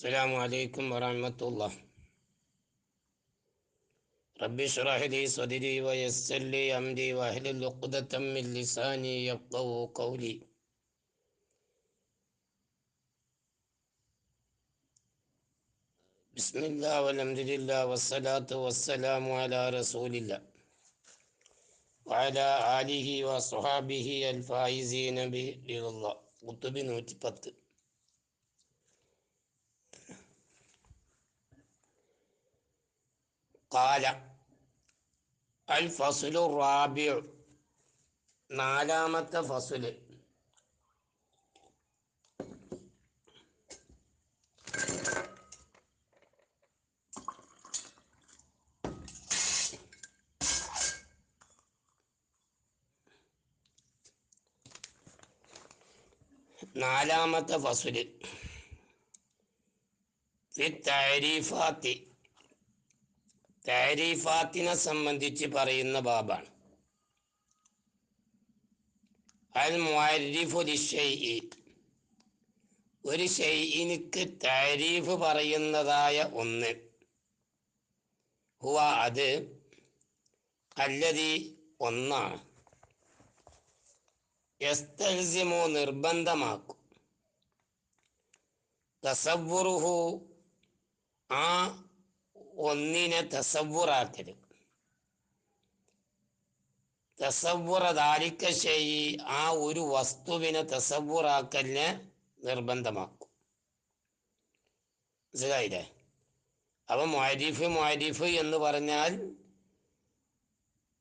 السلام عليكم ورحمة الله. ربي اشرح لي صدري ويسر لي أمري وأهل عقدة من لساني يفقه قولي. بسم الله والحمد لله والصلاة والسلام على رسول الله. وعلى آله وصحابه الفائزين برضا. الله قطب نوتي قال الفصل الرابع നാലാമത്തെ ഫസുല് നാലാമത്തെ ഫസുല് ഫി താരീഫാത്തി താരീഫാത്തിനെ സംബന്ധിച്ച് പറയുന്ന ബാബാണ്. ഒരു ഷെയ്ഇനിക്ക് താരീഫ് പറയുന്നതായ ഒന്ന്. ഹുവ അത് അല്ലതി ഒന്നാണ്. യസ്തൽസിമു നിർബന്ധമാക്കും. തസവുറുഹു ആ ഒന്നിനെ തസവുറ ദാരിക്ക ശൈ ആ ഒരു വസ്തുവിനെ തസവുറാക്കലിനെ നിർബന്ധമാക്കും. മനസ്സിലായില്ലേ? അപ്പൊ മൊയരിഫ് മൊയരിഫ് എന്ന് പറഞ്ഞാൽ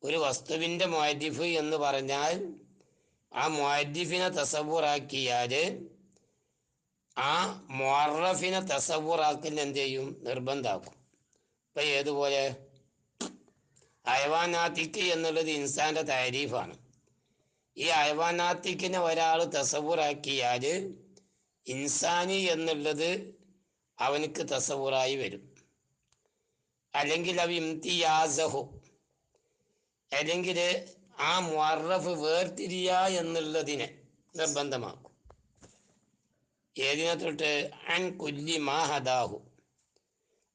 ഒരു വസ്തുവിന്റെ മൊയരിഫ് എന്ന് പറഞ്ഞാൽ ആ മൊയരിഫിനെ തസവുറാക്കിയാൽ ആ മൊറഫിനെ തസവുറാക്കലിന് എന്ത് ചെയ്യും? നിർബന്ധമാക്കും ഇപ്പൊ ഏതുപോലെ? അയവാനാത്തിക്ക് എന്നുള്ളത് ഇൻസാന്റെ താരീഫാണ്. ഈ അയവാനാത്തിക്കിനെ ഒരാൾ തസവൂറാക്കിയാൽ ഇൻസാനി എന്നുള്ളത് അവനക്ക് തസവൂറായി വരും. അല്ലെങ്കിൽ അവ ഇംതിയാസഹു. അല്ലെങ്കിൽ ആ മുറഫ് വേർതിരിയ എന്നുള്ളതിനെ നിർബന്ധമാക്കും. ഏതിനെ തൊട്ട്? അൻ കുല്ലി മാഹദാഹു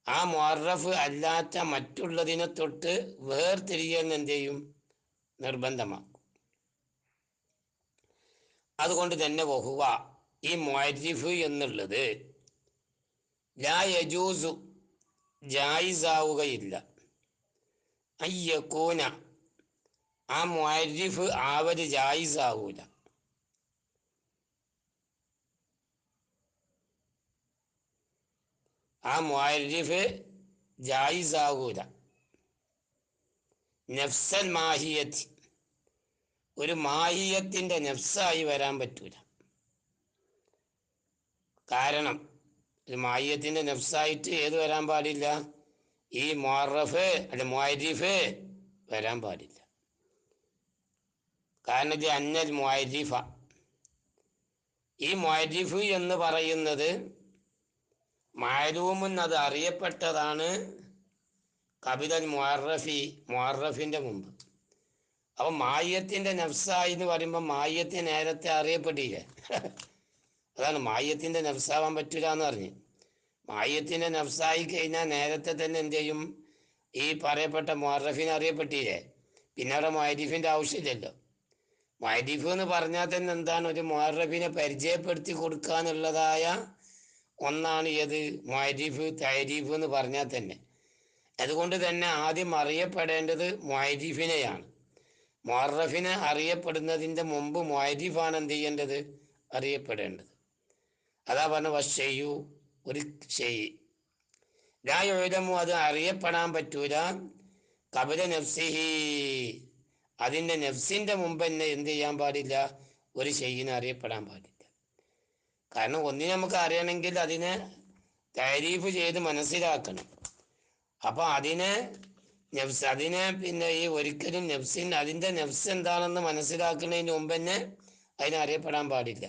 ആ മുറഫ് അല്ലാത്ത മറ്റുള്ളതിനെ തൊട്ട് വേർതിരിയൽ എന്ത് ചെയ്യും? നിർബന്ധമാക്കും. അതുകൊണ്ട് തന്നെ വഹുവ ഈ മൊരിഫ് എന്നുള്ളത് ലാ യജൂസു ജായിസാവുകയില്ല. അയ്യക്കൂന ആ മൊരിഫ് ആവര് ജായിസാവൂല. ആ മുഅരിഫ് ജായിസാകൂല നഫ്സൽ മാഹിയത്ത്. ഒരു മാഹിയത്തിന്റെ നഫ്സായി വരാൻ പറ്റൂല. കാരണം ഒരു മാഹിയത്തിന്റെ നഫ്സായിട്ട് ഏത് വരാൻ പാടില്ല? ഈ മൊറഫ് അല്ല മൊരിഫ് വരാൻ പാടില്ല. കാരണം ഇത് അന്നൽ മൊരിഫ ഈ മൊരിഫ് എന്ന് പറയുന്നത് മാലൂമുൻ അത് അറിയപ്പെട്ടതാണ് കപിതൽ മുഹറഫി മുഅറഫിന്റെ മുമ്പ്. അപ്പൊ മായത്തിന്റെ നഫ്സായി എന്ന് പറയുമ്പോൾ മായത്തെ നേരത്തെ അറിയപ്പെട്ടില്ലേ? അതാണ് മായത്തിന്റെ നഫ്സാവാൻ പറ്റില്ല എന്ന് പറഞ്ഞു. മായത്തിന്റെ നഫ്സായി കഴിഞ്ഞാൽ നേരത്തെ തന്നെ എന്ത് ചെയ്യും? ഈ പറയപ്പെട്ട മുഹറഫിനെ അറിയപ്പെട്ടില്ലേ? പിന്നെ അവിടെ മൊഹരീഫിന്റെ ആവശ്യമില്ലല്ലോ. മൊഹരീഫ് എന്ന് പറഞ്ഞാൽ തന്നെ എന്താണ്? ഒരു മുഹറഫിനെ പരിചയപ്പെടുത്തി കൊടുക്കാന്നുള്ളതായ ഒന്നാണ് ഏത്? മൊയരീഫ് തൈരീഫ് എന്ന് പറഞ്ഞാൽ തന്നെ. അതുകൊണ്ട് തന്നെ ആദ്യം അറിയപ്പെടേണ്ടത് മൊയരീഫിനെയാണ് മൊറഫിനെ അറിയപ്പെടുന്നതിന്റെ മുമ്പ് മൊയരീഫാണ് എന്ത് ചെയ്യേണ്ടത്? അറിയപ്പെടേണ്ടത്. അതാ പറഞ്ഞ വശയു ഒരു ഷെയ് ലായൊഴമു അത് അറിയപ്പെടാൻ പറ്റൂല. കപില നഫ്സിഹി. അതിന്റെ നഫ്സിന്റെ മുമ്പ് തന്നെ എന്ത് ചെയ്യാൻ പാടില്ല? ഒരു ചെയ്യിനെ അറിയപ്പെടാൻ പാടില്ല. കാരണം ഒന്നിനെ നമുക്ക് അറിയണമെങ്കിൽ അതിനെ താരീഫ് ചെയ്ത് മനസ്സിലാക്കണം. അപ്പൊ അതിനെ നെഫ്സ് അതിനെ പിന്നെ ഈ ഒരിക്കലും നെഫ്സിൻ അതിന്റെ നെഫ്സ് എന്താണെന്ന് മനസ്സിലാക്കുന്നതിന് മുമ്പ് തന്നെ അതിനെ അറിയപ്പെടാൻ പാടില്ല.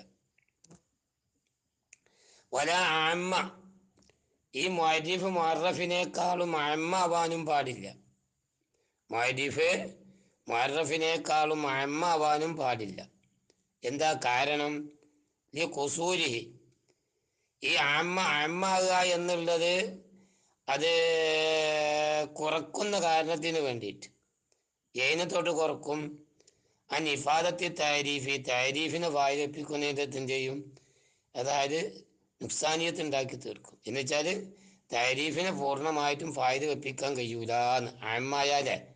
ഒല ആമ്മ ഈ മൊയരീഫ് മൊറഫിനേക്കാളും അമ്മ ആവാനും പാടില്ല. മൊയരീഫ് മൊറഫിനേക്കാളും അമ്മ ആവാനും പാടില്ല. എന്താ കാരണം? ഈ കുസൂരി ഈ അമ്മ അമ്മാകുക എന്നുള്ളത് അത് കുറക്കുന്ന കാരണത്തിന് വേണ്ടിയിട്ട്. ഏനത്തോട്ട് കുറക്കും. ആ നിഫാദത്തെ താരീഫ് താരീഫിനെ വായിപ്പിക്കുന്നതിന്റെ എന്ത് ചെയ്യും. അതായത് നുക്സാനിയത്ത് ഉണ്ടാക്കി തീർക്കും. എന്ന് വെച്ചാൽ താരീഫിനെ പൂർണമായിട്ടും ഫായിദ വെപ്പിക്കാൻ കഴിയൂല എന്ന്. അമ്മായാലേ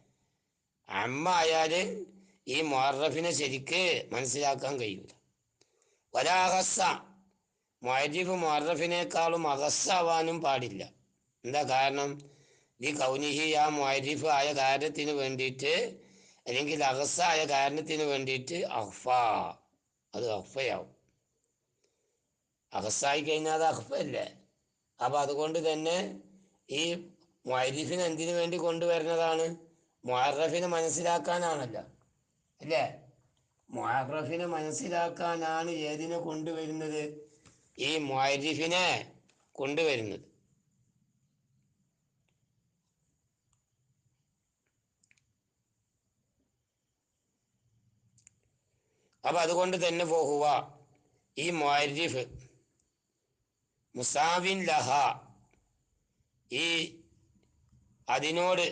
അമ്മ ആയാൽ ഈ മൊറഫിനെ ശരിക്ക് മനസ്സിലാക്കാൻ കഴിയൂല. ഒരഹസ മൊയജിഫ് മൊറഫിനേക്കാളും അഹസ്സാവാനും പാടില്ല. എന്താ കാരണം? ഈ കൗനിഹി ആ മൊയജിഫ് ആയ കാര്യത്തിന് വേണ്ടിയിട്ട് അല്ലെങ്കിൽ അഹസ്സായ കാരണത്തിന് വേണ്ടിയിട്ട് അഹ്ഫ അത് അഹ്ഫയാവും അഹസ്സായി കഴിഞ്ഞാൽ അത് അഹ്ഫല്ലേ അപ്പം അതുകൊണ്ട് തന്നെ ഈ മൊയജിഫിന് എന്തിനു വേണ്ടി കൊണ്ടുവരുന്നതാണ്? മൊഹറഫിനെ മനസ്സിലാക്കാനാണല്ലോ. അല്ലേ? മൊഹറഫിനെ മനസ്സിലാക്കാനാണ് ഏതിനെ കൊണ്ടുവരുന്നത്? ഈ മുഹരിഫിനെ കൊണ്ടുവരുന്നത്. അപ്പൊ അതുകൊണ്ട് തന്നെ പോകുക. ഈ മുഹരിഫ് മുസാവിൻ ലഹ ഈ അതിനോട്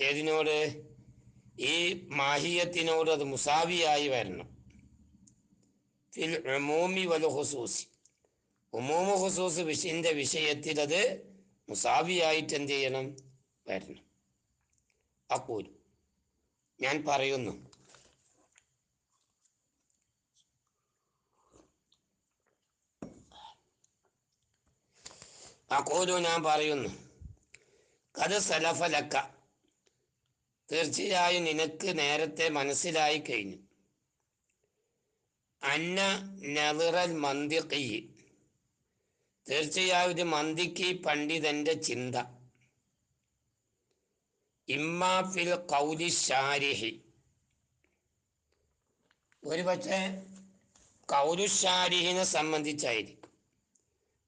ഏതിനോട്? ഈ മാഹിയത്തിനോട് അത് മുസാവിയായി വരണം. ഫിൽ ഉമൂമി ഉമൂമ ഹുസൂസ് വിഷയന്റെ വിഷയത്തിൽ അത് മുസാവിയായിട്ട് എന്ത് ചെയ്യണം? വരണം. അക്കൂൽ. ഞാൻ പറയുന്നു. അക്കൂലു ഞാൻ പറയുന്നു. കത് സലഫലക്ക. തീർച്ചയായും നിനക്ക് നേരത്തെ മനസ്സിലായി കഴിഞ്ഞു. അന്ന നവിറൽ മന്തിക്കി തീർച്ചയായും ഒരു മന്തിക്കി പണ്ഡിതന്റെ ചിന്ത. ഇമ്മാ ഫിൽ കൗലി ഷാരിഹി. ഒരുപക്ഷെ കൗലുഷാരിഹിനെ സംബന്ധിച്ചായിരിക്കും.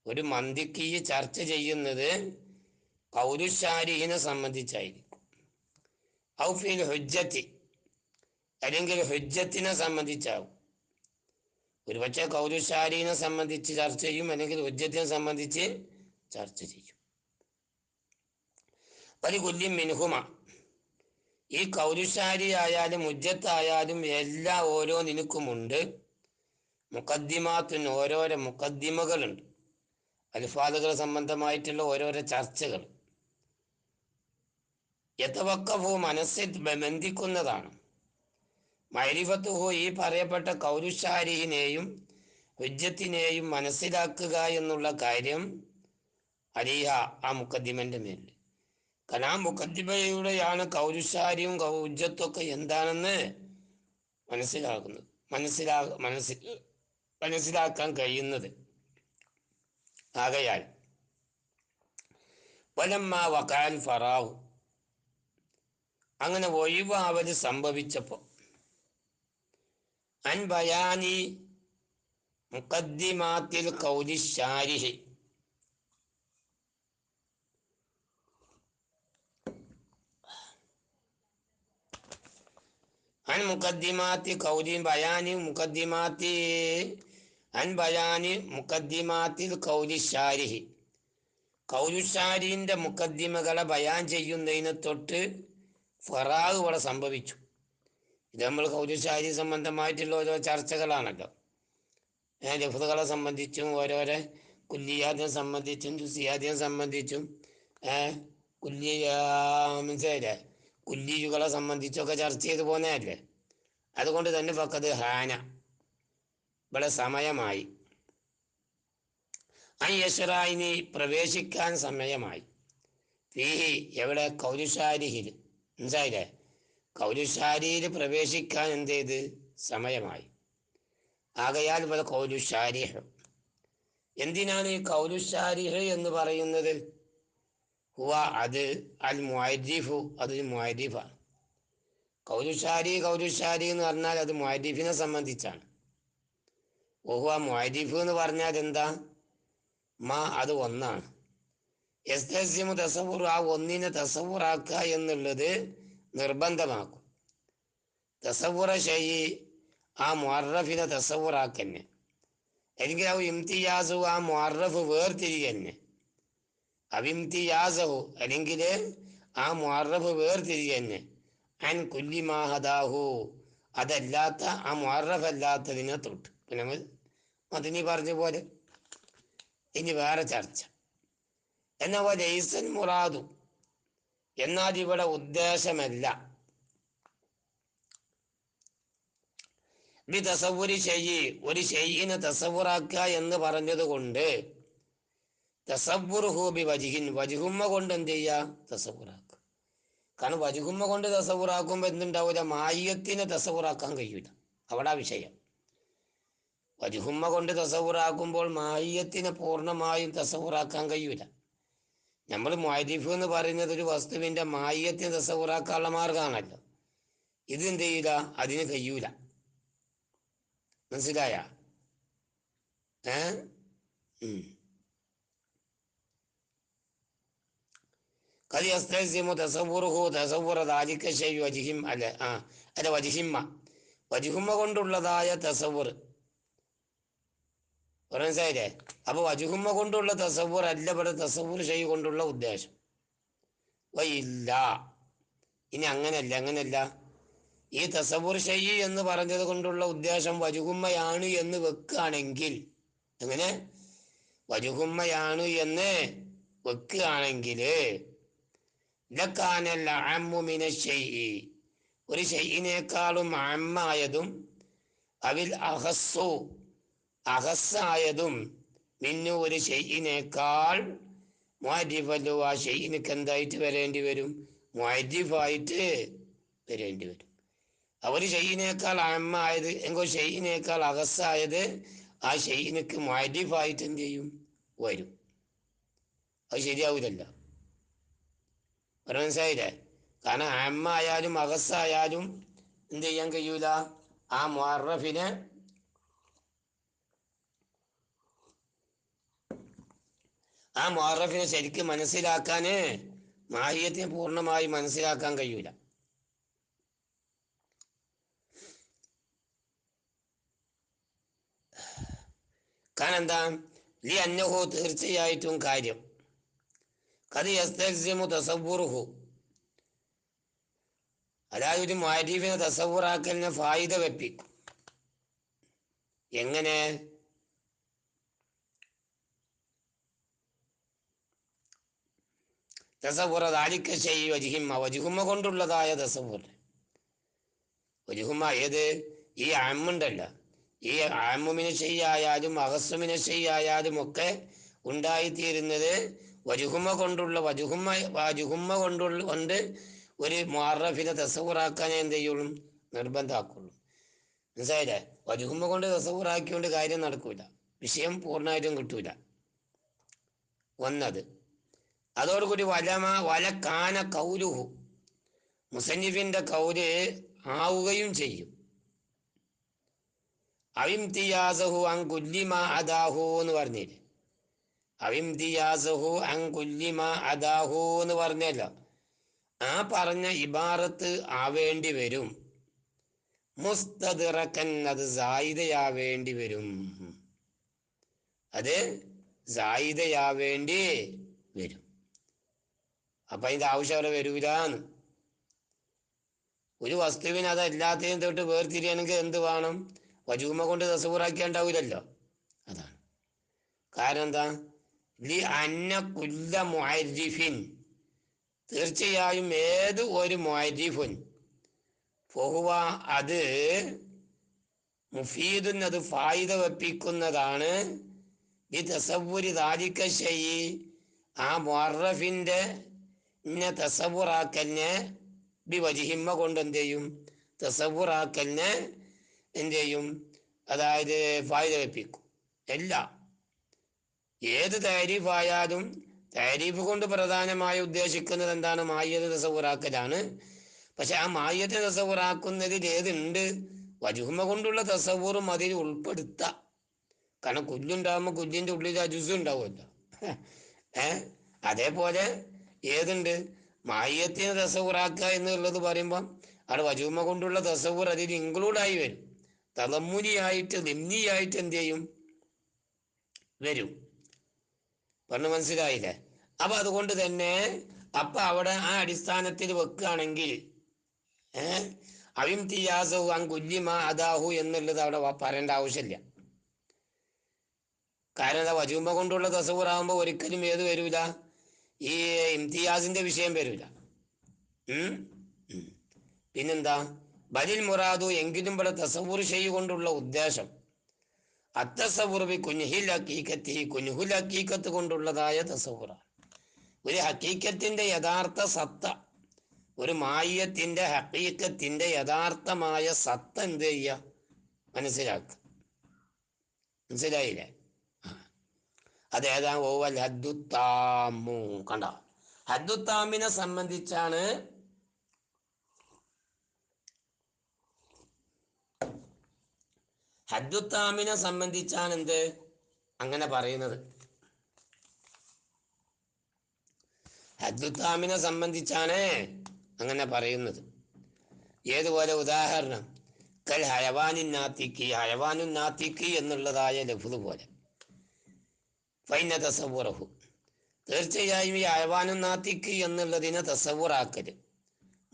ഒരു മന്തിക്കി ചർച്ച ചെയ്യുന്നത് കൗലുഷാരിഹിനെ സംബന്ധിച്ചായിരിക്കും. ഔഫിൽ ഹുജ്ജത്തി. അല്ലെങ്കിൽ ഹുജ്ജത്തിനെ സംബന്ധിച്ചാവും. ഒരുപക്ഷെ കൗലുഷാരിനെ സംബന്ധിച്ച് ചർച്ച ചെയ്യും അല്ലെങ്കിൽ ഹുജ്ജത്തിനെ സംബന്ധിച്ച് ചർച്ച ചെയ്യും. ഒരു കുല്യം മിൻഹുമ. ഈ കൗലുഷാരി ആയാലും ഉജ്ജത്തായാലും എല്ലാ ഓരോ നിനക്കുമുണ്ട്. മുക്കദ്ദിമാത്തിന് ഓരോരോ മുക്കദ്ദിമകളുണ്ട് അൽഫാദുകൾ സംബന്ധമായിട്ടുള്ള ഓരോരോ ചർച്ചകൾ. യഥവക്കഫു മനസ്സിൽ ബന്ധിക്കുന്നതാണ്. മൈരിഫത്തുഹു ഈ പറയപ്പെട്ട കൗരുഷാരിഹിനെയും ഹുജ്ജത്തിനെയും മനസ്സിലാക്കുക എന്നുള്ള കാര്യം അലിഹ ആ മുക്കദ്ദിമന്റെ മേൽ. കലാം മുക്കദ്ദിമയുടെയാണ് കൗരുഷാരിയും ഹുജ്ജത്തൊക്കെ എന്താണെന്ന് മനസ്സിലാക്കുന്നത് മനസ്സിലാ മനസ്സിൽ മനസ്സിലാക്കാൻ കഴിയുന്നത്. ആകയാൽ വലമ്മ വക്കാൽ ഫറാഹു. അങ്ങനെ ഒഴിവാവൽ സംഭവിച്ചപ്പോൾ അൻ ബയാനി മുഖദ്ദിമാത്തിൽ കൗലി ഷാരിഹി. അൻ മുഖദ്ദിമാത്തി കൗലി ബയാനി മുഖദ്ദിമാത്തി അൻ ബയാനി മുഖദ്ദിമാത്തിൽ കൗലി ഷാരിഹി. കൗലുഷാരിന്റെ മുഖദ്ദിമകളെ ബയാൻ ചെയ്യുന്നതിന് തൊട്ട് ഫറാഹ് ഇവിടെ സംഭവിച്ചു. ഇത് നമ്മൾ കൗതുശാരി സംബന്ധമായിട്ടുള്ള ഓരോ ചർച്ചകളാണല്ലോ. ലഫുകളെ സംബന്ധിച്ചും ഓരോരോ കുല്ലിയാദിനെ സംബന്ധിച്ചും ജുസിയാദിനെ സംബന്ധിച്ചും കുല്ലി മനസ്സിലായില്ലേ? കുല്ലിയുകളെ സംബന്ധിച്ചൊക്കെ ചർച്ച ചെയ്തു പോന്നതല്ലേ? അതുകൊണ്ട് തന്നെ ഫക്കത് ഹാന. ഇവിടെ സമയമായി. ആ യശ്റായിനി പ്രവേശിക്കാൻ സമയമായി. ഫീഹി എവിടെ? കൗലുഷാരിഹിൽ മനസ്സിലായില്ലേ കൗലുഷാരിയിൽ പ്രവേശിക്കാൻ എന്ത് ചെയ്ത് സമയമായി. ആകയാൽ പോലെ കൗലുഷാരിഹ് എന്തിനാണ് ഈ കൗലുഷാരിഹ് എന്ന് പറയുന്നത്? ഹുവ അത് അൽ മുഅരിഫു അത് മുഅരിഫാണ് കൗലുശാരി കൗലുശാരി എന്ന് പറഞ്ഞാൽ അത് മുഅരിഫിനെ സംബന്ധിച്ചാണ്. ഓഹുവ മുഅരിഫ് എന്ന് പറഞ്ഞാൽ എന്താ? മാ അത് ഒന്നാണ്. എസ്തസ്യമു തസവുറ ആ ഒന്നിനെ തസവുറാക്കുക എന്നുള്ളത് നിർബന്ധമാക്കും. തസവുറ ശൈ ആ മൊറഫിനെ തസവുറാക്കന്നെ. അല്ലെങ്കിൽ അവ ഇംതിയാസു ആ മുഅറഫ് വേർതിരിയന്നെ അവിംതിയാസഹു അല്ലെങ്കിൽ ആ മുഅറഫ് വേർതിരിയന്നെ അൻ കുല്ലിമാഹദാഹു അതല്ലാത്ത ആ മുഅറഫ് അല്ലാത്തതിനെ തൊട്ട്. പിന്നെ മതിനി പറഞ്ഞ പോലെ ഇനി വേറെ ചർച്ച. എന്നാ ലൈസൻ മുറാദു. എന്നാൽ ഇവിടെ ഉദ്ദേശമല്ല. ബി തസവുരി ഷെയ്യി ഒരു ഷെയ്യിനെ തസവുറാക്കുക എന്ന് പറഞ്ഞതുകൊണ്ട് കൊണ്ട് തസവുറുഹു ബി വജിഹിൻ. വജുഹുമ്മ കൊണ്ട് എന്ത് ചെയ്യുക തസവുറാക്കുക കാരണം വജുഹുമ്മ കൊണ്ട് തസവുറാക്കുമ്പോൾ എന്തുണ്ടാവില്ല മായത്തിനെ തസവുറാക്കാൻ കഴിയില്ല അവിടെ വിഷയം. വജുഹുമ്മ കൊണ്ട് തസവുറാക്കുമ്പോൾ മായത്തിനെ പൂർണമായും തസവുറാക്കാൻ കഴിയൂല. നമ്മൾ മൊയ്രിഫ് എന്ന് പറയുന്നത് ഒരു വസ്തുവിന്റെ മായത്തിന് ദസവുറാക്കാനുള്ള മാർഗമാണല്ലോ ഇത് എന്ത് ചെയ്യില്ല അതിന് കഴിയൂല. മനസ്സിലായ? ഏ? തസവുറ വജിഹിം ആ അല്ല വജിഹിമ്മ. വജിഹുമ്മ കൊണ്ടുള്ളതായ തസവുർ മനസ്സിലായില്ലേ അപ്പൊ വജുഹുമ്മ കൊണ്ടുള്ള തസവൂർ അല്ല ഇവിടെ തസവൂർ ഷെയ് കൊണ്ടുള്ള ഉദ്ദേശം. ഇല്ല. ഇനി അങ്ങനല്ല അങ്ങനല്ല. ഈ തസവൂർ ഷെയ് എന്ന് പറഞ്ഞത് കൊണ്ടുള്ള ഉദ്ദേശം വജുഹുമ്മയാണ് എന്ന് വെക്കുകയാണെങ്കിൽ എങ്ങനെ? വജുഹുമ്മയാണ് എന്ന് വെക്കുകയാണെങ്കിൽ ഒരു ഷെയ്യിനേക്കാളും അമ്മായതും അവിൽ അഹസ്സു അഹസ്സായതും മിന്നു ഒരു ഷെയ്യിനേക്കാൾ മുഹരിഫല്ലോ ആ ഷെയ്യിനക്ക് എന്തായിട്ട് വരേണ്ടി വരും? മുഹരിഫായിട്ട് വരേണ്ടി വരും. അവർ ഷെയ്യിനേക്കാൾ അമ്മായത് എങ്കോ ഷെയ്യിനേക്കാൾ അഹസ്സായത് ആ ഷെയ്യിനക്ക് മുഹരിഫായിട്ട് എന്ത് ചെയ്യും? വരും. അത് ശരിയാവൂലല്ല. മനസ്സിലായില്ലേ? കാരണം അമ്മായാലും അഹസ്സായാലും എന്ത് ചെയ്യാൻ കഴിയൂല? ആ മുഅറഫിനെ ആ മുഹറഫിനെ ശരിക്കും മനസ്സിലാക്കാൻ മാഹിയത്തിനെ പൂർണമായി മനസ്സിലാക്കാൻ കഴിയൂല. കാരണം എന്താ? ലി അന്നഹു തീർച്ചയായിട്ടും കാര്യം. കത് യസ്തൽസിമു തസവുറുഹു അതായത് ഒരു മാരീഫിനെ തസവുറാക്കലിനെ ഫായിദ വെപ്പിക്കും. എങ്ങനെ? വജിഹുമ്മ. കൊണ്ടുള്ളതായ തസവുർ. വജിഹുമ്മ ഏത്? ഈ ആമുണ്ടല്ല ഈ ആമുമിനെ ചെയ്യായാലും അഹസ്സുമിനെ ചെയ്യായാലും ഒക്കെ ഉണ്ടായിത്തീരുന്നത് വജുഹുമ്മ കൊണ്ടുള്ള വജുഹുമ്മ വജുഹുമ്മ കൊണ്ടുള്ള കൊണ്ട് ഒരു മുഅറഫിനെ തസവുറാക്കാൻ എന്ത് ചെയ്യുള്ളൂ നിർബന്ധമാക്കുള്ളൂ മനസ്സിലായില്ലേ? വജുഹുമ്മ കൊണ്ട് തസവുറാക്കിക്കൊണ്ട് കാര്യം നടക്കൂല. വിഷയം പൂർണമായിട്ടും കിട്ടൂല. ഒന്നത്. അതോടുകൂടി വലമ വല കാന കൗലുഹു. മുസന്നിഫിന്റെ കൗര് ആവുകയും ചെയ്യും. അവിംതിയാസഹു അൻ കുല്ലിമ അദാഹു എന്ന് പറഞ്ഞില്ലേ? അവിംതിയാസഹു അൻ കുല്ലിമ അദാഹു എന്ന് പറഞ്ഞല്ലോ. ആ പറഞ്ഞ ഇബാറത്ത് ആവേണ്ടി വരും. മുസ്തദിറക്കൻ അത് സായിദയാവേണ്ടി വരും. അത് സായിദയാവേണ്ടി വരും. അപ്പൊ അതിന്റെ ആവശ്യം വരൂലാന്ന്. ഒരു വസ്തുവിന് അത് എല്ലാത്തിനും തൊട്ട് വേർതിരിയണമെങ്കിൽ എന്ത് വേണം? വജൂമ കൊണ്ട് തസൂറാക്കിയാണ്ടാവില്ലല്ലോ അതാണ്. കാരണം എന്താ ലി അന്ന കുല്ല മുഅരിഫിൻ. തീർച്ചയായും ഏത് ഒരു മുഅരിഫുൻ ഫഹുവ അത് മുഫീദുൻ അത് ഫായിദ വെപ്പിക്കുന്നതാണ്. ഈ തസവുരി ദാരിക്കശൈ ആ മുഅറഫിന്റെ ഇന്നെ തസവുറാക്കലിനെ ബി വജിഹിമ്മ കൊണ്ട് എന്ത് ചെയ്യും? തസവുറാക്കലിനെ എന്ത് ചെയ്യും? അതായത് ഫായിദ വെപ്പിക്കും അല്ല ഏത് താരീഫായാലും താരീഫ് കൊണ്ട് പ്രധാനമായി ഉദ്ദേശിക്കുന്നത് എന്താണ്? മായത് തസവുറാക്കലാണ് പക്ഷെ ആ മായത് തസവുറാക്കുന്നതിൽ ഏതുണ്ട്? വജുഹുമ കൊണ്ടുള്ള തസവൂറും അതിൽ ഉൾപ്പെടുത്താം. കാരണം കുല്ലുണ്ടാകുമ്പോൾ കുല്ലിന്റെ ഉള്ളിൽ ആ ജുസ് ഉണ്ടാവുമല്ലോ. അതേപോലെ ഏതുണ്ട്? മായത്തിന് തസവുറാക്കുക എന്നുള്ളത് പറയുമ്പോൾ അവിടെ വജൂമ കൊണ്ടുള്ള തസവുർ അതിൽ ഇൻക്ലൂഡായി വരും. തലമുനിയായിട്ട് നിമ്നിയായിട്ട് എന്ത് ചെയ്യും? വരും. പറഞ്ഞു മനസ്സിലായില്ലേ? അപ്പൊ അതുകൊണ്ട് തന്നെ അപ്പൊ അവിടെ ആ അടിസ്ഥാനത്തിൽ വെക്കുകയാണെങ്കിൽ അവിം തിയാസവും അൻ കുല്ലിമ അദാഹു എന്നുള്ളത് അവിടെ പറയേണ്ട ആവശ്യമില്ല. കാരണം വജൂമ കൊണ്ടുള്ള തസവുറാകുമ്പോൾ ഒരിക്കലും ഏത് വരൂല? ഈ ഇംതിയാസിന്റെ വിഷയം വരൂല ഉം? ഉം. പിന്നെന്താ ബലിൽ മുറാദു എങ്കിലും ഇവിടെ തസവൂർ കൊണ്ടുള്ള ഉദ്ദേശം അത്തസവുറബി കുഞ്ഞുഹിൽ ഹക്കീക്കത്തി കുഞ്ഞുഹുൽ ഹക്കീക്കത്ത് കൊണ്ടുള്ളതായ തസവുറാണ് ഒരു ഹക്കീക്കത്തിന്റെ യഥാർത്ഥ സത്ത ഒരു മായത്തിന്റെ ഹക്കീക്കത്തിന്റെ യഥാർത്ഥമായ സത്ത എന്ത് ചെയ്യുക മനസ്സിലാക്കുക മനസ്സിലായില്ലേ. അതേതാ? ഓവൽ ഹദ്ദുത്താമു. കണ്ട? ഹദ്ദുത്താമിനെ സംബന്ധിച്ചാണ് ഹദ്ദുത്താമിനെ സംബന്ധിച്ചാണ് എന്ത് അങ്ങനെ പറയുന്നത്. ഹദ്ദുത്താമിനെ സംബന്ധിച്ചാണ് അങ്ങനെ പറയുന്നത്. ഏതുപോലെ ഉദാഹരണം കൽ ഹയവാനിൻ നാത്തിക്ക്. ഹയവാനുൻ നാത്തിക്ക് എന്നുള്ളതായ ലഫുദ് പോലെ. ഫൈന തസവുറഹു തീർച്ചയായും ഈ അയവാനും നാത്തിക്ക് എന്നുള്ളതിനെ തസവുറാക്കൽ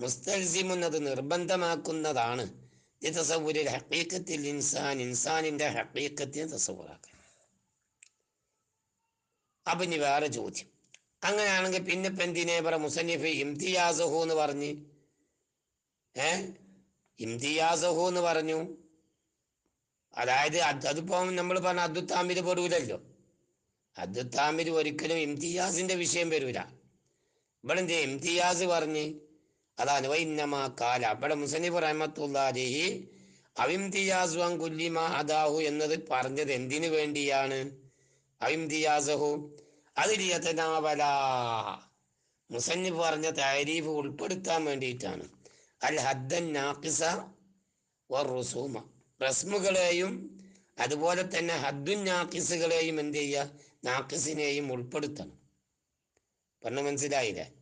മുസ്തൽസിമുൻ അത് നിർബന്ധമാക്കുന്നതാണ്. ഈ തസവുരിൽ ഹക്കീക്കത്തിൽ ഇൻസാൻ ഇൻസാനിന്റെ ഹക്കീക്കത്തിനെ തസവുറാക്കൽ അപ്പൊ ഇനി വേറെ ചോദ്യം. അങ്ങനെയാണെങ്കിൽ പിന്നെ പെന്തിനെ പറ? മുസന്നിഫ് ഇംതിയാസഹു എന്ന് പറഞ്ഞ്. ഏ? ഇംതിയാസഹു എന്ന് പറഞ്ഞു. അതായത് അത് അതിപ്പോ നമ്മൾ പറഞ്ഞ അദ്ദുത്താമിര് പെടൂലല്ലോ. അദ്ദുത്താമിര് ഒരിക്കലും ഇംതിയാസിന്റെ വിഷയം വരൂല. ഇവിടെ എന്ത് ഇംതിയാസ് പറഞ്ഞ് അതാണ് വൈന്നമാ കാല. ഇവിടെ മുസനിഫ് റഹ്മത്തുല്ലാഹി അവിംതിയാസു അൻ അദാഹു എന്നത് പറഞ്ഞത് എന്തിനു വേണ്ടിയാണ്? അവിംതിയാസഹു അതിലിയതനാവല മുസന്നിഫ് പറഞ്ഞ താരീഫ് ഉൾപ്പെടുത്താൻ വേണ്ടിയിട്ടാണ്. അൽ ഹദ്ദൻ നാക്കിസ റുസൂമ. റസ്മുകളെയും അതുപോലെ തന്നെ ഹദ്ദുൻ നാക്കിസുകളെയും എന്ത് ചെയ്യുക? നാക്കിസിനെയും ഉൾപ്പെടുത്തണം. പറഞ്ഞു മനസ്സിലായില്ലേ?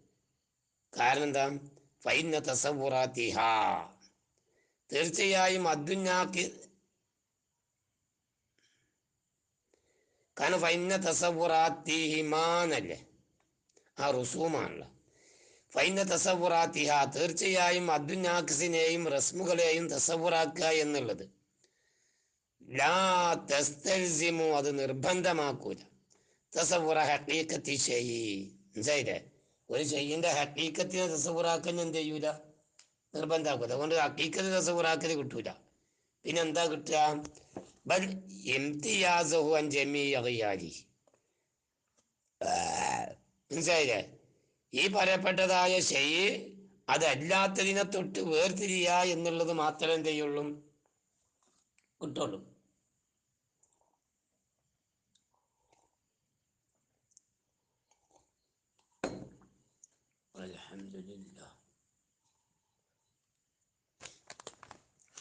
കാരണം എന്താ ഫൈന തസവുറാത്തിഹ തീർച്ചയായും അദ്ദുന്നാക്കി കാരണം ഫൈന തസവുറാത്തിഹിമാനല്ലേ ആ റുസൂമാണല്ലോ. ഫൈന തസവുറാത്തിഹ തീർച്ചയായും അദ്ദുനാക്കിസിനെയും റസ്മുകളെയും തസവുറാക്കുക എന്നുള്ളത്. ലാ തസ്തൽസിമു അത് നിർബന്ധമാക്കൂല. തസവുറ ഹക്കീക്കത്തി ഷെയ് മനസ്സിലായില്ലേ? ഒരു ഷെയ്യിന്റെ ഹക്കീക്കത്തിനെ തസവുറാക്കുന്ന എന്ത് ചെയ്യൂല? നിർബന്ധമാക്കൂല അതുകൊണ്ട് ഹക്കീക്കത്ത് തസവുറാക്കൽ കിട്ടൂല. പിന്നെ എന്താ കിട്ടുക? ബൽ മനസ്സിലായില്ലേ? ഈ പറയപ്പെട്ടതായ ഷെയ് അതല്ലാത്തതിനെ തൊട്ട് വേർതിരിയ എന്നുള്ളത് മാത്രമേ എന്ത് ചെയ്യുള്ളൂ? കിട്ടുള്ളൂ.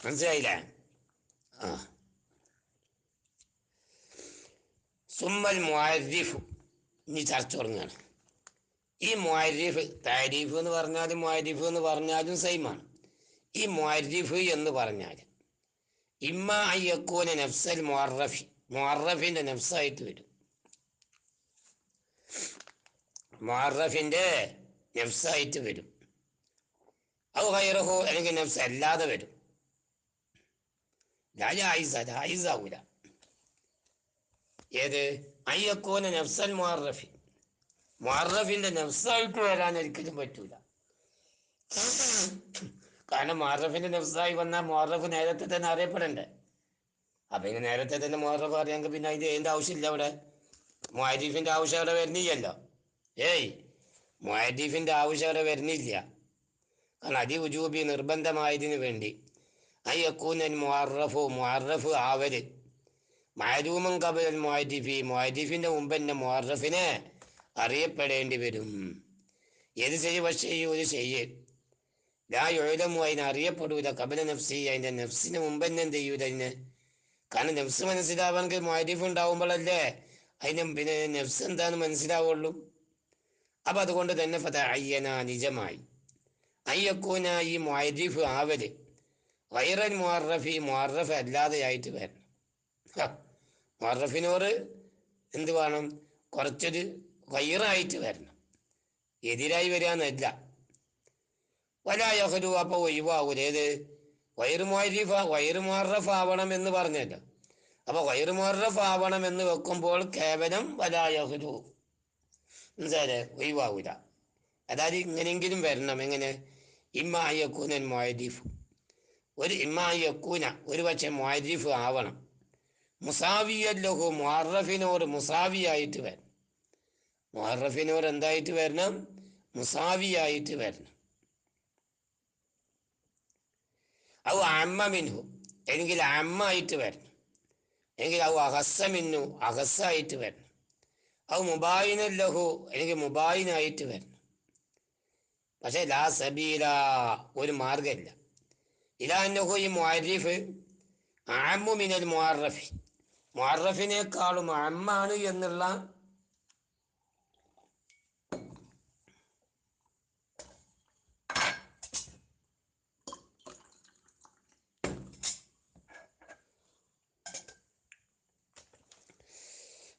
മനസ്സിലായില്ലേ? ആ. സുമ്മൽ മുഅരിഫ് ഇനി ചർച്ച തുടങ്ങുകയാണ്. ഈ മുഅരിഫ് താരിഫ് എന്ന് പറഞ്ഞാലും മുഅരിഫ് എന്ന് പറഞ്ഞാലും സെയിമാണ് ഈ മുഅരിഫ് എന്ന് പറഞ്ഞാൽ ഇമ്മ അയ്യക്കൂന നഫ്സൽ മുഅറഫി മുഅറഫിന്റെ നഫ്സായിട്ട് വരും. മുഅറഫിന്റെ നഫ്സായിട്ട് വരും. അത് ഹൈറഹോ അല്ലെങ്കിൽ നഫ്സ് അല്ലാതെ വരും. ജായിസ ജായിസാവൂല ഏത്? അയ്യക്കോന നഫ്സൽ മുഅറഫി. മുഅറഫിന്റെ നഫ്സായിട്ട് വരാൻ ഒരിക്കലും പറ്റൂല. കാരണം മുഅറഫിന്റെ നഫ്സായി വന്നാൽ മുഹറഫ് നേരത്തെ തന്നെ അറിയപ്പെടണ്ടേ? അപ്പൊ ഇങ്ങനെ നേരത്തെ തന്നെ മുഹറഫ് അറിയാമെങ്കിൽ പിന്നെ അതിന്റെ അതിന്റെ ആവശ്യമില്ല അവിടെ? മുഹരീഫിന്റെ ആവശ്യം അവിടെ വരുന്നില്ലല്ലോ. ഏയ് മുഹരീഫിന്റെ ആവശ്യം അവിടെ വരുന്നില്ല. കാരണം ഉജൂബി നിർബന്ധമായതിനു വേണ്ടി. അയ്യക്കൂനൻ മുഅറഫു മുഅറഫ് ആവൽ മാരൂമൻ കബൽ മുഅരിഫി മുഅരിഫിന്റെ മുമ്പ് തന്നെ മുഅറഫിനെ അറിയപ്പെടേണ്ടി വരും. ഏത് ചെയ്യ പക്ഷേ ഒരു ചെയ്യ് ലാ യൊഴലമു അതിനെ അറിയപ്പെടൂല. കബല നഫ്സി അതിന്റെ നഫ്സിന് മുമ്പ് തന്നെ എന്ത് ചെയ്യൂല അതിന് കാരണം നഫ്സ് മനസ്സിലാവാണെങ്കിൽ മുഅരിഫ് ഉണ്ടാവുമ്പോഴല്ലേ അതിന് പിന്നെ നഫ്സ് എന്താന്ന് മനസ്സിലാവുള്ളൂ. അപ്പൊ അതുകൊണ്ട് തന്നെ ഫത അയ്യന നിജമായി. അയ്യക്കൂന ഈ മുഅരിഫ് ആവൽ. വൈറൻ മുഅറഫി മുഅറഫ് അല്ലാതെയായിട്ട് വരണം. ഹ, മുഅറഫിനോട് എന്ത് വേണം? കുറച്ചൊരു വൈറായിട്ട് വരണം. എതിരായി വരാന്നല്ല. വലായഹരു അപ്പൊ ഒഴിവാകൂല ഏത്? വൈറുമാരിഫ വൈറുമാറഫ് ആവണം എന്ന് പറഞ്ഞല്ലോ. അപ്പൊ വൈറുമാറഫ് ആവണം എന്ന് വെക്കുമ്പോൾ കേവലം വലായഹരു മനസ്സിലെ ഒഴിവാകൂല അതായത് ഇങ്ങനെയെങ്കിലും വരണം. എങ്ങനെ? ഇമ്മായക്കൂനൻ മൊയരീഫ് ഒരു ഇമ്മായക്കൂന ഒരു പക്ഷെ മൊയരീഫ് ആവണം. മുസാവിയല്ലഹു മുഹറഫിനോട് മുസാവിയായിട്ട് വരണം. മുഹറഫിനോട് എന്തായിട്ട് വരണം? മുസാവിയായിട്ട് വരണം. ഔ അമ്മ മിൻഹു എങ്കിൽ അമ്മ ആയിട്ട് വരണം. എങ്കിൽ ഔ അഹസ്സ മിന്നു അഹസ്സായിട്ട് വരണം. ഔ മുബായിനല്ലഹു എനിക്ക് മുബായിനായിട്ട് വരണം. പക്ഷെ ലാ സബീല ഒരു മാർഗമില്ല ഇലാന്നഹു ഈ മുഅരിഫ് ആമു മിനൽ മുഅറഫി. മുഅറഫിനേക്കാളും അമ്മാണ് എന്നുള്ള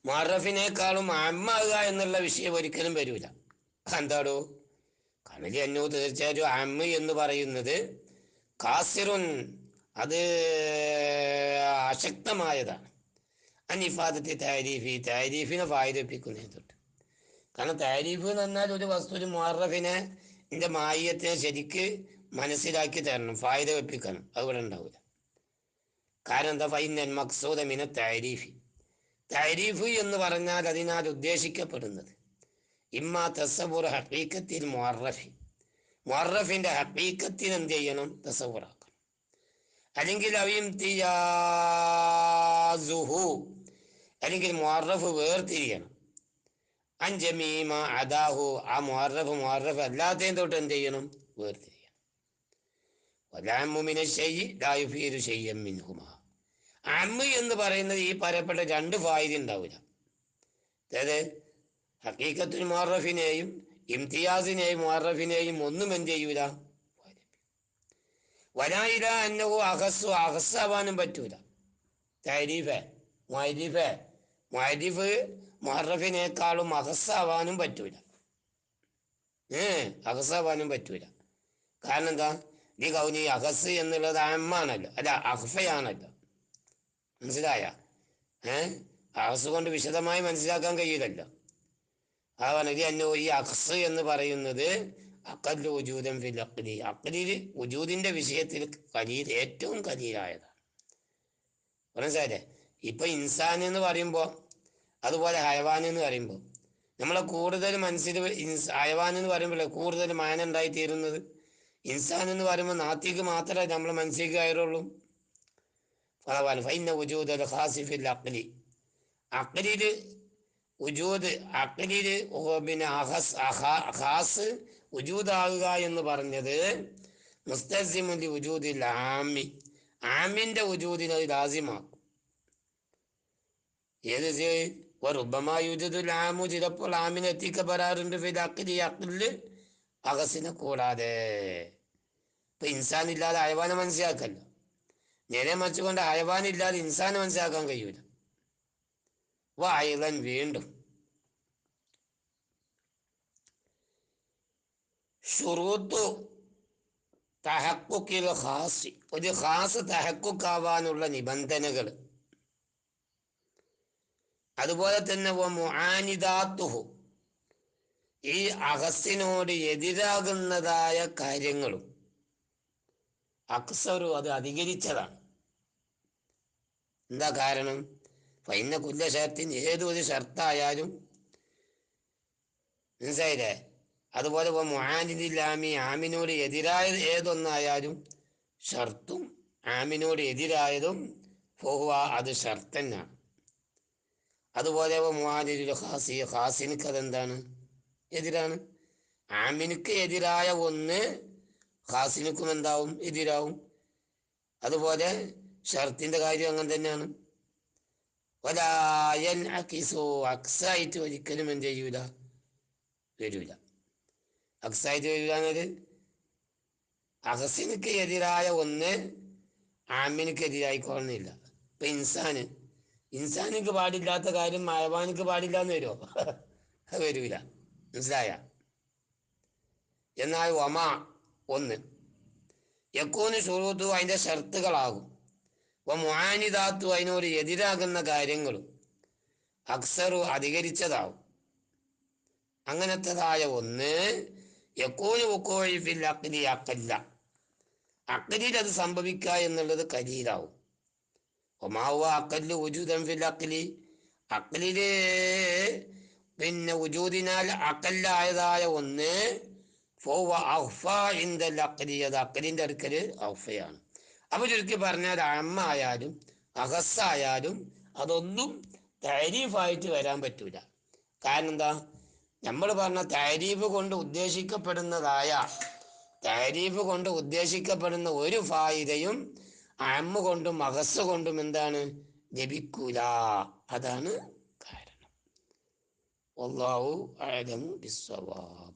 മുഅറഫിനേക്കാളും അമ്മാകുക എന്നുള്ള വിഷയം ഒരിക്കലും വരൂല. എന്താടോ കണലി അന്നു തീർച്ചയായിട്ടും അമ്മ എന്ന് പറയുന്നത് കാസിറുൻ അത് അശക്തമായതാണ്. അനിഫാദത്തെ താരീഫി താരീഫിനെ ഫായിരപ്പിക്കുന്നതിന് തൊട്ട്. കാരണം താരീഫ് എന്ന് പറഞ്ഞാൽ ഒരു വസ്തു ഒരു മുഹറഫിനെ എന്റെ മായത്തെ ശരിക്ക് മനസ്സിലാക്കി തരണം ഫായിദ വെപ്പിക്കണം. അതുകൂടെ ഉണ്ടാവില്ല. കാരണം എന്താ? ഫൈനൽ മക്സൂദ മിന താരീഫി. താരീഫ് എന്ന് പറഞ്ഞാൽ അതിനാൽ ഉദ്ദേശിക്കപ്പെടുന്നത്. ഇമ്മാ തസ്സബുർ ഹഖീഖത്തിൽ മുഹറഫി മുഹറഫിന്റെ ഹക്കീക്കത്തിന് എന്ത് ചെയ്യണം? തസവറാക്കണം. അല്ലെങ്കിൽ അവിംതിയാസുഹു. അല്ലെങ്കിൽ മുഹറഫ് വേർതിരിയണം. അഞ്ചമീമ അദാഹു. ആ മുഹറഫ് മുഹറഫ് അല്ലാത്തതിന് തൊട്ട് എന്ത് ചെയ്യണം? വേർതിരിയണം. മിൻഹുമാ. അമ്മ എന്ന് പറയുന്നത് ഈ പറയപ്പെട്ട രണ്ട് ഫായിദ ഉണ്ടാവില്ല. അതായത് ഹക്കീക്കത്തുൽ മുഹറഫിനെയും ഇംതിയാസിനെയും മുഹറഫിനെയും ഒന്നും എന്ത് ചെയ്യൂല? വനായില എന്നോ അഹസ്സു അഹസ്സാവാനും പറ്റൂല. തരീഫെ മുഹറഫിനേക്കാളും അഹസ്സാവാനും പറ്റൂല. ഏ അഹസ്സാവാനും പറ്റൂല. കാരണം എന്താ ഈ കൗനി അഹസ് എന്നുള്ളത് അമ്മാണല്ലോ. അല്ല അഹ്ഫയാണല്ലോ മനസ്സിലായ? ഏ അഹസ് കൊണ്ട് വിശദമായി മനസ്സിലാക്കാൻ കഴിയില്ലല്ലോ. അന്നോ ഈ അക്സ് എന്ന് പറയുന്നത് അക്കല്ല് ഉജൂദം ഫിൽ അക്ലി അക്ലിൽ ഉജൂദിന്റെ വിഷയത്തിൽ കലീൽ ഏറ്റവും കലീലായതാണ് മനസ്സിലായില്ലേ? ഇപ്പൊ ഇൻസാൻ എന്ന് പറയുമ്പോൾ അതുപോലെ ഹയവാൻ എന്ന് പറയുമ്പോൾ നമ്മളെ കൂടുതൽ മനസ്സിൽ ഹയവാൻ എന്ന് പറയുമ്പോൾ കൂടുതൽ മാന ഉണ്ടായിത്തീരുന്നത്? ഇൻസാൻ എന്ന് പറയുമ്പോൾ നാത്തിക്ക് മാത്രമേ നമ്മളെ മനസ്സിലേക്ക് കയറുള്ളൂ. ഫൈന ഉജൂദ് അൽ ഖാസിഫിൽ അക്ലി അക്ലിൽ ഉജൂദ് അക്ലിൽ പിന്നെ അഹസ് അഹ- ഖാസ് ഉജൂദാകുക എന്ന് പറഞ്ഞത് മുസ്തസിമുലി ഉജൂദിൽ ആമി. ആമിന്റെ ഉജൂദിന് അത് ലാസിമാക്കും. ഏത് റുബമായുജുദുൽ ആമു ചിലപ്പോൾ ആമിനെ എത്തിക്കപ്പെടാറുണ്ട്. അക്ലി അക്ലിൽ അഹസിനെ കൂടാതെ. ഇപ്പൊ ഇൻസാൻ ഇല്ലാതെ അയവാനെ മനസ്സിലാക്കല്ലോ. നേരെ മറിച്ചുകൊണ്ട് അയവാനില്ലാതെ ഇൻസാനെ മനസ്സിലാക്കാൻ കഴിയൂല. വായുലൻ വീണ്ടും. ഷുറൂത്തു തഹക്കുക്കിൽ ഹാസി ഒരു ഹാസ് തഹക്കുക്കാവാനുള്ള നിബന്ധനകൾ. അതുപോലെ തന്നെ മുആനിദാത്തുഹു. ഈ അഹസിനോട് എതിരാകുന്നതായ കാര്യങ്ങളും. അക്സറു അത് അധികരിച്ചതാണ്. എന്താ കാരണം? ഫൈന കുല്ല ഷർത്തിന് ഏതൊരു ഷർത്തായാലും മനസ്സിലായില്ലേ അതുപോലെ ഇപ്പോൾ മുഹാനിദില്ലാമി ആമിനോട് എതിരായത് ഏതൊന്നായാലും ഷർത്തും ആമിനോട് എതിരായതും ഫോഹുവ അത് ഷർത്തന്നാണ് അതുപോലെ അതുപോലെ മുഹാനിദുൽ ഖാസി ഖാസിനിക്ക് അതെന്താണ്? എതിരാണ്. ആമിനിക്ക് എതിരായ ഒന്ന് ഖാസിനിക്കും എന്താവും? എതിരാവും. അതുപോലെ ഷർത്തിന്റെ കാര്യം അങ്ങനെ തന്നെയാണ്. ഒരായൻ അക്കിസോ അക്സായിട്ട് ഒരിക്കലും എന്ത് ചെയ്യൂല? വരൂല. അക്സായിട്ട് വരൂല എന്നത് അഹസിനക്ക് എതിരായ ഒന്ന് ആമിനിക്ക് എതിരായിക്കൊള്ളുന്നില്ല ഇപ്പൊ ഇൻസാന്. ഇൻസാനിക്ക് പാടില്ലാത്ത കാര്യം മഴവാനിക്ക് പാടില്ല എന്ന് വരുമോ അത് വരൂല. മനസ്സിലായ? എന്നാൽ ഒമ ഒന്ന്. യക്കൂന് ഷുറൂത്തു അതിന്റെ ഷർത്തുകളാകും. അപ്പോൾ മുഹാനിദാത്തു അതിനോട് എതിരാകുന്ന കാര്യങ്ങളും അക്സറു അധികരിച്ചതാവും. അങ്ങനത്തതായ ഒന്ന് യക്കൂന് ഉക്കോഴി ഫിൽ അക്ലി അക്കല്ല അക്കലിൽ അത് സംഭവിക്കുക എന്നുള്ളത് കലീലാവും ഒമാവ അക്കൽ ഉജൂതം ഫിൽ അക്കലി അക്കലിൽ പിന്നെ ഉജൂദിനാൽ അക്കല്ലായതായ ഒന്ന് ഫോവ അഹ്ഫ ഇന്ദൽ അക്കലി അത് അക്കലിന്റെ അടുക്കൽ അഹ്ഫയാണ്. അപ്പൊ ചുരുക്കി പറഞ്ഞാൽ അമ്മ ആയാലും അഹസ്സായാലും അതൊന്നും താരീഫായിട്ട് വരാൻ പറ്റൂല. കാരണം എന്താ? നമ്മൾ പറഞ്ഞ താരീഫ് കൊണ്ട് ഉദ്ദേശിക്കപ്പെടുന്നതായ താരീഫ് കൊണ്ട് ഉദ്ദേശിക്കപ്പെടുന്ന ഒരു ഫായിദയും അമ്മ കൊണ്ടും അഹസ് കൊണ്ടും എന്താണ്? ലഭിക്കൂല. അതാണ് കാരണം. അള്ളാഹു ആയതും ബിസ്സവാബ്.